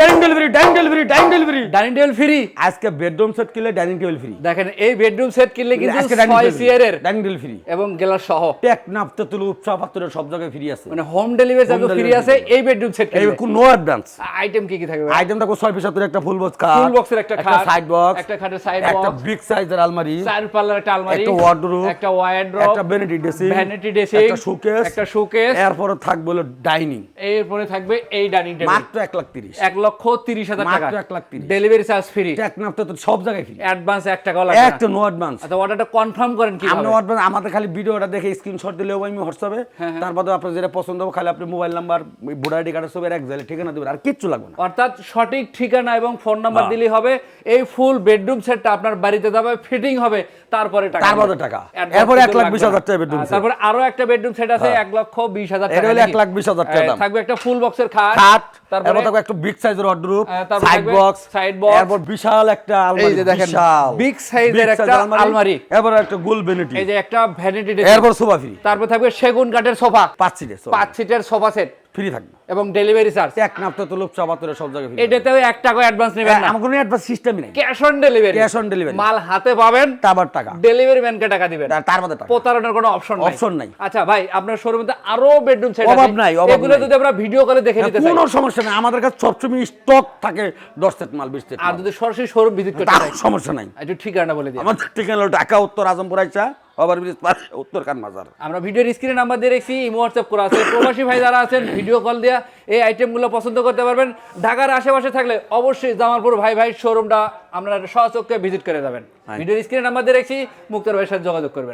Dining delivery dining delivery dining delivery. Dining table free? আজকে bedroom set কিনলে dining table free. দেখেন এই bedroom set কিনলে কিন্তু আজকে ডাইনিং টেবিল ফ্রি। এবং গেলার সহ। টেক টেকনাফ তেতুল উৎসব পাত্রের সব জায়গায় ফ্রি আছে। মানে হোম ডেলিভারি চার্জ ফ্রি আছে এই বেডরুম সেট কিনলে। কোন নো অ্যাডভান্স আইটেম কি কি থাকবে আইটেমটা কো ছয় পিস একটা ফুল বক্স খাট ফুল বক্সের একটা খাট একটা সাইড বক্স একটা খাটের সাইড বক্স একটা বিগ সাইজের আলমারি চার পাল্লার একটা আলমারি একটা wardrobe, একটা ওয়ার্ড্রোব একটা ভ্যানিটি ড্রেসিং ভ্যানিটি ড্রেসিং একটা শোকেস একটা শোকেস এরপরে থাকবে হলো ডাইনিং এরপরে থাকবে এই ডাইনিং টেবিল মাত্র এক লাখ তিরিশ। এক লক্ষ তিরিশ হাজার টাকা। এক lakh. Delivery charge free Teknaf Tetulia সব জায়গায় ফ্রি অ্যাডভান্স এক টাকাও লাগবে না। একটা নো অ্যাডভান্স আচ্ছা অর্ডারটা কনফার্ম করেন কি আপনি অ্যাডভান্স আমাদের খালি ভিডিওটা দেখে স্ক্রিনশট দিলেও আমি হোয়াটসঅ্যাপে। হ্যাঁ, তারপরে আপনার যেটা পছন্দ হবে খালি আপনি মোবাইল নাম্বার ভোটার আইডি কার্ডের সব এক জায়গায় ঠিকানা দেবেন আর কিচ্ছু লাগবে না। অর্থাৎ সঠিক ঠিকানা এবং ফোন নাম্বার হ্যাঁ। দিলেই হবে এই ফুল বেডরুম সেটটা আপনার বাড়িতে যাবে ফিটিং হবে তারপরে টাকা তারপরে টাকা। এরপরে এক লাখ বিশ হাজার টাকা আর set। তারপরে আরও একটা বেডরুম সেট আছে এক লক্ষ বিশ হাজার টাকা এক লাখ বিশ হাজার টাকা থাকবে একটা ফুল বক্সের খাট। তারপরে থাকবে একটা বিগ সাইজের wardrobe side box side box এরপর বিশাল একটা আলমারি এই যে দেখেন, বিগ Big একটা আলমারি। এরপর একটা গোল ভ্যানিটি এই যে একটা ভ্যানিটি এরপর সোফা ফ্রি তারপর থাকবে সেগুন কাঠের সোফা পাঁচ সিটের পাঁচ সিটের সোফা সেট ফ্রি থাকবে। এবং ডেলিভারি চার্জ এক নাপ তো লোক চাবাতরে সব জায়গায় এটাতেও এক টাকা অ্যাডভান্স নেবেন না। আমার কোনো অ্যাডভান্স সিস্টেমই নেই। Cash on delivery cash on delivery মাল হাতে পাবেন তারপর টাকা। ডেলিভারি ম্যানকে টাকা দিবেন। তার- তার মধ্যে টাকা। প্রতারণার কোনো অপশন নাই। Option নাই। আচ্ছা ভাই আপনার শোরুমে তো আরও বেডরুম সেট অভাব নাই, এগুলো যদি আমরা ভিডিও কলে দেখে নিতে চাই। কোনো সমস্যা নাই। আমাদের কাছে সবসময় স্টক থাকে দশ সেট মাল বিশ সেট আর যদি সরাসরি শোরুম ভিজিট করতে চাই। সমস্যা নাই। একটু ঠিকানা বলে দিই। আমাদের ঠিকানা হলো ঢাকা উত্তর আজমপুর আইসা। ওভার ব্রিজ পার উত্তর কান বাজার আমরা ভিডিওর স্ক্রিনে নাম্বার দিয়ে রেখেছি ইমো হোয়াটসঅ্যাপ করা আছে। প্রবাসী ভাই যারা আছেন ভিডিও কল দেওয়া এই আইটেমগুলো পছন্দ করতে পারবেন। ঢাকার আশেপাশে থাকলে অবশ্যই জামালপুর ভাই ভাই শোরুমটা আপনারা সচক্ষে ভিজিট করে যাবেন। ভিডিওর স্ক্রিনে নাম্বার দিয়ে রেখেছি মুক্তার ভাইয়ের সাথে যোগাযোগ করবেন।